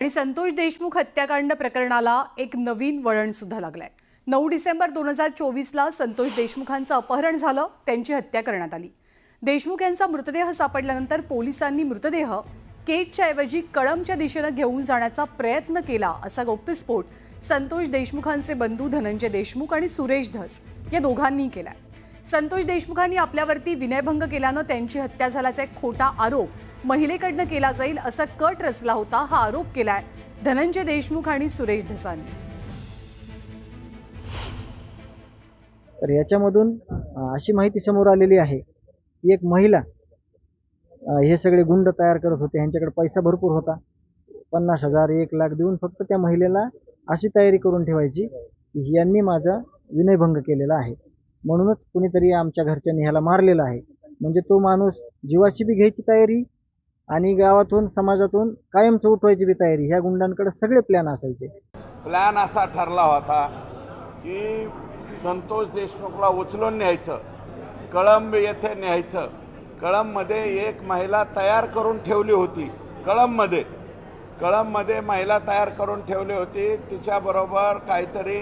आणि संतोष देशमुख हत्याकांड प्रकरणाला एक नवीन वळण सुद्धा लागलंय. नऊ डिसेंबर दोन हजार चोवीसला संतोष देशमुखांचं अपहरण झालं त्यांची हत्या करण्यात आली. देशमुख यांचा मृतदेह सापडल्यानंतर पोलिसांनी मृतदेह केजच्या ऐवजी कळमच्या दिशेनं घेऊन जाण्याचा प्रयत्न केला असा गौप्यस्फोट संतोष देशमुखांचे बंधू धनंजय देशमुख आणि सुरेश धस या दोघांनी केलाय. संतोष देशमुखांनी आपल्यावरती विनयभंग केल्यानं त्यांची हत्या झाल्याचा एक खोटा आरोप महिलेकडनं केला जाईल असा कट रचला होता हा आरोप केलाय धनंजय देशमुख आणि सुरेश धसांनी तर याच्यामधून अशी माहिती समोर आलेली आहे की एक महिला हे सगळे गुंड तयार करत होते ह्यांच्याकडे पैसा भरपूर होता. पन्नास हजार एक लाख देऊन फक्त त्या महिलेला अशी तयारी करून ठेवायची की यांनी माझा विनयभंग केलेला आहे. म्हणूनच कुणीतरी आमच्या घरच्यांनी ह्याला मारलेला आहे. म्हणजे तो माणूस जीवाची बी घ्यायची तयारी आणि गावातून समाजातून कायमचं उठवायची बी तयारी. ह्या गुंडांकडे सगळे प्लॅन असायचे. प्लॅन असा ठरला होता की संतोष देशमुखला उचलून न्यायचं कळंब येथे न्यायचं. कळंबमध्ये एक महिला तयार करून ठेवली होती. कळंबमध्ये. कळंबमध्ये महिला तयार करून ठेवली होती. तिच्याबरोबर काहीतरी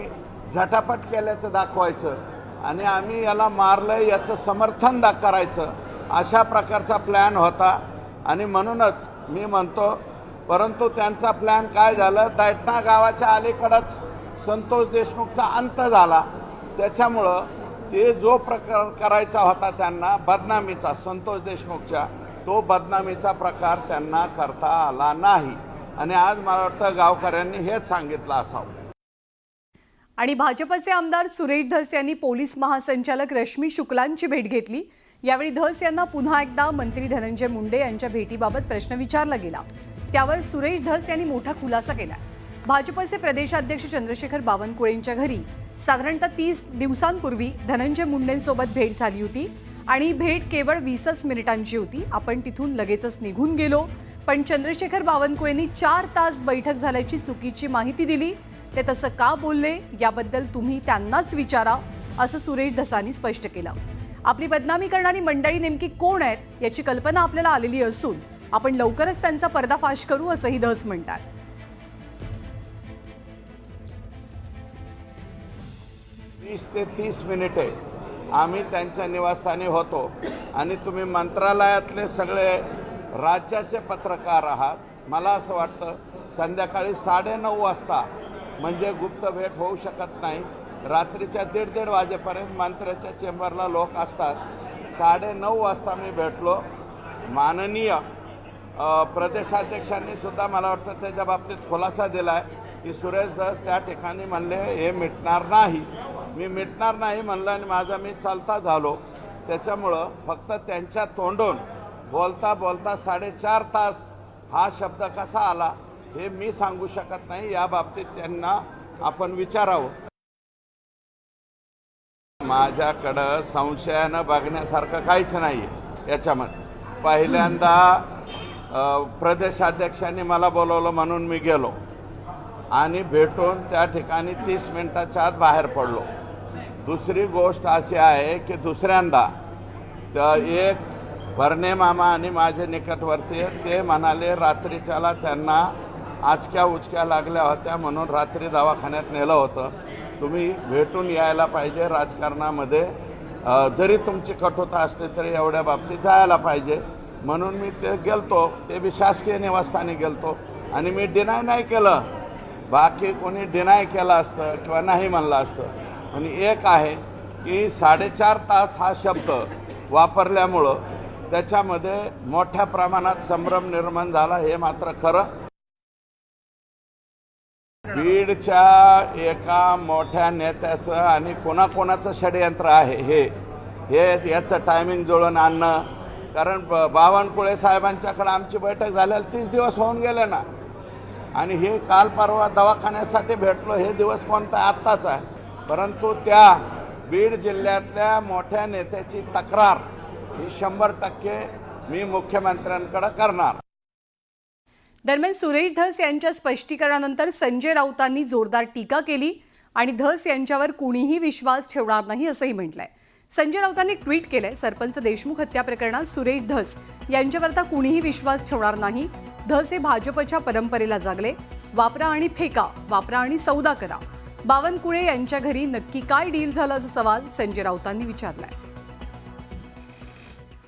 झटापट केल्याचं दाखवायचं. आणि आम्ही याला मारलं याचं समर्थन दा करायचं. अशा प्रकारचा प्लॅन होता. आणि म्हणूनच मी म्हणतो परंतु त्यांचा प्लॅन काय झालं? दैठणा गावाच्या अलीकडंच संतोष देशमुखचा अंत झाला. त्याच्यामुळं ते जो प्रकार करायचा होता त्यांना बदनामीचा संतोष देशमुखच्या तो बदनामीचा प्रकार त्यांना करता आला नाही. आणि आज मला वाटतं गावकऱ्यांनी हेच सांगितलं असावं. आणि भाजपचे आमदार सुरेश धस यांनी पोलीस महासंचालक रश्मी शुक्लांची भेट घेतली. यावेळी धस यांना पुन्हा एकदा मंत्री धनंजय मुंडे यांच्या भेटीबाबत प्रश्न विचारला गेला. त्यावर सुरेश धस यांनी मोठा खुलासा केला. भाजपचे प्रदेशाध्यक्ष चंद्रशेखर बावनकुळेंच्या घरी साधारणतः तीस दिवसांपूर्वी धनंजय मुंडेंसोबत भेट झाली होती आणि भेट केवळ वीसच मिनिटांची होती. आपण तिथून लगेचच निघून गेलो. पण चंद्रशेखर बावनकुळेंनी चार तास बैठक झाल्याची चुकीची माहिती दिली. ते तसं का बोलले? याबद्दल तुम्ही त्यांनाच विचारा असं सुरेश धसानी स्पष्ट केलं. आपली बदनामी करणारी मंडळी नेमकी कोण आहेत याची कल्पना आपल्याला आलेली असून आपण लवकरच त्यांचा पर्दाफाश करू असंही धस म्हणतात. वीस ते तीस मिनिटे आम्ही त्यांच्या निवासस्थानी होतो आणि तुम्ही मंत्रालयातले सगळे राज्याचे पत्रकार आहात. मला असं वाटतं संध्याकाळी साडेनऊ वाजता म्हणजे गुप्त भेट होऊ शकत नाही. रात्रीच्या दीड दीड वाजेपर्यंत मंत्र्याच्या चेंबरला लोक असतात. साडेनऊ वाजता मी भेटलो. माननीय प्रदेशाध्यक्षांनी सुद्धा मला वाटतं त्याच्या बाबतीत खुलासा दिला आहे की सुरेश दस त्या ठिकाणी म्हणले हे मिटणार नाही. मी मिटणार नाही म्हणलं आणि माझा मी चालता झालो. त्याच्यामुळं फक्त त्यांच्या तोंडून बोलता बोलता साडेचार तास हा शब्द कसा आला? हे मी सांगू शकत नाही या बाबतीत त्यांना आपण विचारावं. माझ्याकडं संशयानं बघण्यासारखं काहीच नाही आहे याच्यामध्ये. पहिल्यांदा प्रदेशाध्यक्षांनी मला बोलवलं म्हणून मी गेलो. आणि भेटून त्या ठिकाणी तीस मिनिटाच्या आत बाहेर पडलो. दुसरी गोष्ट अशी आहे की दुसऱ्यांदा एक भरणे मामा आणि माझे निकटवर्ती ते म्हणाले रात्रीच्याला त्यांना आचक्या उचक्या लागल्या होत्या म्हणून रात्री दवाखान्यात नेलं होतं. तुम्ही भेटून यायला पाहिजे राजकारणामध्ये. जरी तुमची कठोरता असली तरी एवढ्या बाबतीत जायला पाहिजे. म्हणून मी ते गेलतो. ते बी शासकीय निवासस्थानी गेलतो. आणि मी डिनाय नाही केलं. बाकी कोणी डिनाय केलं असतं किंवा नाही म्हणलं असतं. आणि एक आहे की साडेचार तास हा शब्द वापरल्यामुळं त्याच्यामध्ये मोठ्या प्रमाणात संभ्रम निर्माण झाला हे मात्र खरं. बीडच्या एका मोठ्या नेत्याचं आणि कोणाकोणाचं षडयंत्र आहे हे हे याचं टायमिंग जुळून आणणं. कारण ब- बावनकुळे साहेबांच्याकडे आमची बैठक झाल्याला तीस दिवस होऊन गेले ना. आणि हे काल परवा दवाखान्यासाठी भेटलो हे दिवस कोणता आत्ताच आहे. परंतु त्या बीड जिल्ह्यातल्या मोठ्या नेत्याची तक्रार ही शंभर टक्के मी मुख्यमंत्र्यांकडे करणार. दरम्यान सुरेश धस यांच्या स्पष्टीकरणानंतर संजय राऊतांनी जोरदार टीका केली आणि धस यांच्यावर कुणीही विश्वास ठेवणार नाही असंही म्हटलंय. संजय राऊतांनी ट्विट केलंय सरपंच देशमुख हत्या प्रकरणात सुरेश धस यांच्यावर आता कुणीही विश्वास ठेवणार नाही. धस हे भाजपच्या परंपरेला जागले. वापरा आणि फेका वापरा आणि सौदा करा. बावनकुळे यांच्या घरी नक्की काय डील झालं असा सवाल संजय राऊतांनी विचारलाय.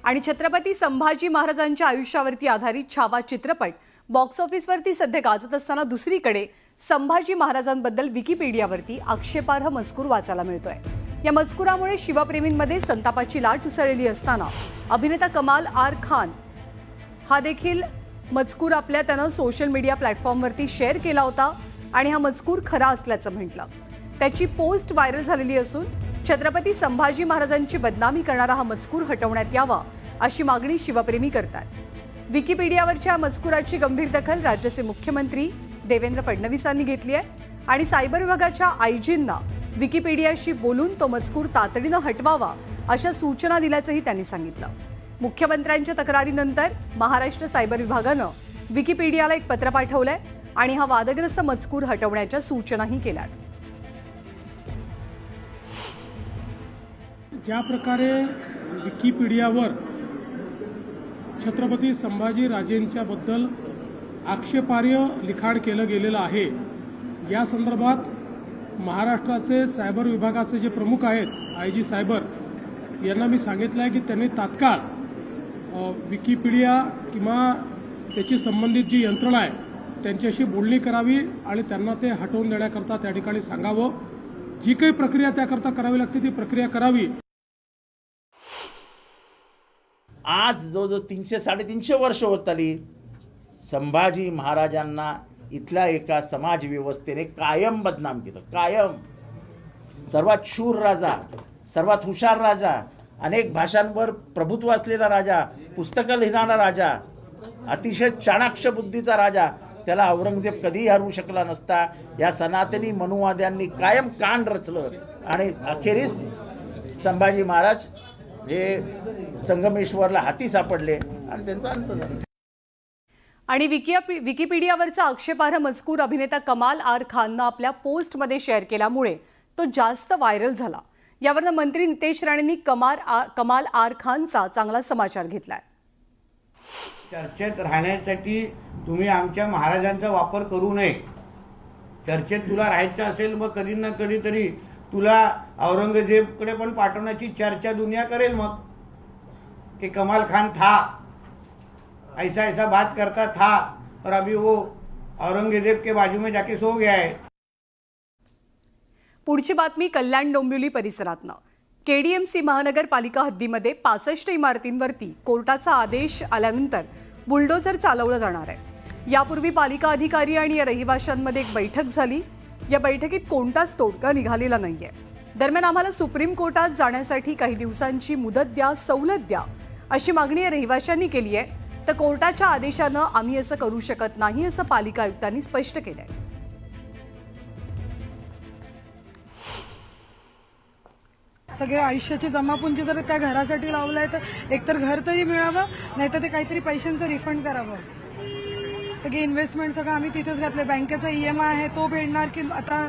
आणि छत्रपती संभाजी महाराजांच्या आयुष्यावरती आधारित छावा चित्रपट बॉक्स ऑफिसवरती सध्या गाजत असताना दुसरीकडे संभाजी महाराजांबद्दल विकिपीडियावरती आक्षेपार्ह मजकूर वाचायला मिळतोय. या मजकुरामुळे शिवप्रेमींमध्ये संतापाची लाट उसळलेली असताना अभिनेता कमाल आर खान हा देखील मजकूर आपल्या त्यानं सोशल मीडिया प्लॅटफॉर्मवरती शेअर केला होता आणि हा मजकूर खरा असल्याचं म्हटलं. त्याची पोस्ट व्हायरल झालेली असून छत्रपती संभाजी महाराजांची बदनामी करणारा हा मजकूर हटवण्यात यावा अशी मागणी शिवप्रेमी करतात. विकिपीडियावरच्या मजकुराची गंभीर दखल राज्याचे मुख्यमंत्री देवेंद्र फडणवीसांनी घेतली आहे. आणि सायबर विभागाच्या आयजींना विकिपीडियाशी बोलून तो मजकूर तातडीनं हटवावा अशा सूचना दिल्याचंही त्यांनी सांगितलं. मुख्यमंत्र्यांच्या तक्रारीनंतर महाराष्ट्र सायबर विभागानं विकिपीडियाला एक पत्र पाठवलंय आणि हा वादग्रस्त मजकूर हटवण्याच्या सूचनाही केल्यात. ज्या प्रकारे विकिपीडियावर छत्रपती संभाजी राजेंच्याबद्दल आक्षेपार्ह लिखाण केलं गेलेलं आहे. या संदर्भात महाराष्ट्राचे सायबर विभागाचे जे प्रमुख आहेत आय जी सायबर यांना मी सांगितलं आहे की त्यांनी तात्काळ विकिपीडिया किंवा त्याची संबंधित जी यंत्रणा आहे त्यांच्याशी बोलणी करावी आणि त्यांना ते हटवून देण्याकरता त्या ठिकाणी सांगावं. जी काही प्रक्रिया त्याकरता करावी लागते ती प्रक्रिया करावी. आज जवळजवळ तीनशे साडेतीनशे वर्ष होत आली. संभाजी महाराजांना इथल्या एका समाज व्यवस्थेने कायम बदनाम केलं. कायम. सर्वात शूर राजा सर्वात हुशार राजा अनेक भाषांवर प्रभुत्व असलेला राजा पुस्तकं लिहिणारा राजा अतिशय चाणाक्ष बुद्धीचा राजा त्याला औरंगजेब कधीही हरवू शकला नसता. या सनातनी मनुवाद्यांनी कायम कान रचलं. आणि अखेरीस संभाजी महाराज हे संगमेश्वरला हाती सापडले आणि त्यांचा अंत झाला. आणि विकिया विकिपीडियावरचा आक्षेपार्ह मजकूर अभिनेता कमाल आर खाननं आपल्या पोस्टमध्ये शेअर केल्यामुळे तो जास्त व्हायरल झाला. यावरनं मंत्री नितेश राणेंनी कमाल आ- कमाल आर खानचा चांगला समाचार घेतलाय. चर्चेत राहण्यासाठी तुम्ही आमच्या महाराजांचा वापर करू नये. चर्चेत तुला राहायचं असेल मग कधी ना कधीतरी तुला औरंगजेबकडे पण पाठवण्याची चर्चा दुनिया करेल मग. की कमाल खान था. ऐसा ऐसा बात करता था. और अभी वो औरंगजेब के बाजू में जाके सो गया है. पुढची बातमी कल्याण डोंबिवली परिसरातनं. केडीएमसी महानगरपालिका हद्दीमध्ये पासष्ट इमारतींवरती कोर्टाचा आदेश आल्यानंतर बुलडोझर चालवलं जाणार आहे. यापूर्वी पालिका अधिकारी आणि या रहिवाशांमध्ये एक बैठक झाली. या बैठकीत कोणताच तोडगा निघालेला नाहीये. दरम्यान आम्हाला सुप्रीम कोर्टात जाण्यासाठी काही दिवसांची मुदत द्या सवलत द्या अशी मागणी या रहिवाशांनी केली आहे. तर कोर्टाच्या आदेशानं आम्ही असं करू शकत नाही असं पालिका आयुक्तांनी स्पष्ट केलं आहे सगळे आयुष्याची जमापुंजी जर त्या घरासाठी लावलंय तर एकतर घर तरी मिळावं नाहीतर ते काहीतरी पैशांचं रिफंड करावं. सगळी इन्व्हेस्टमेंट सगळं आम्ही तिथेच घातलं बँकेचा ई एम आय आहे तो भेटणार की आता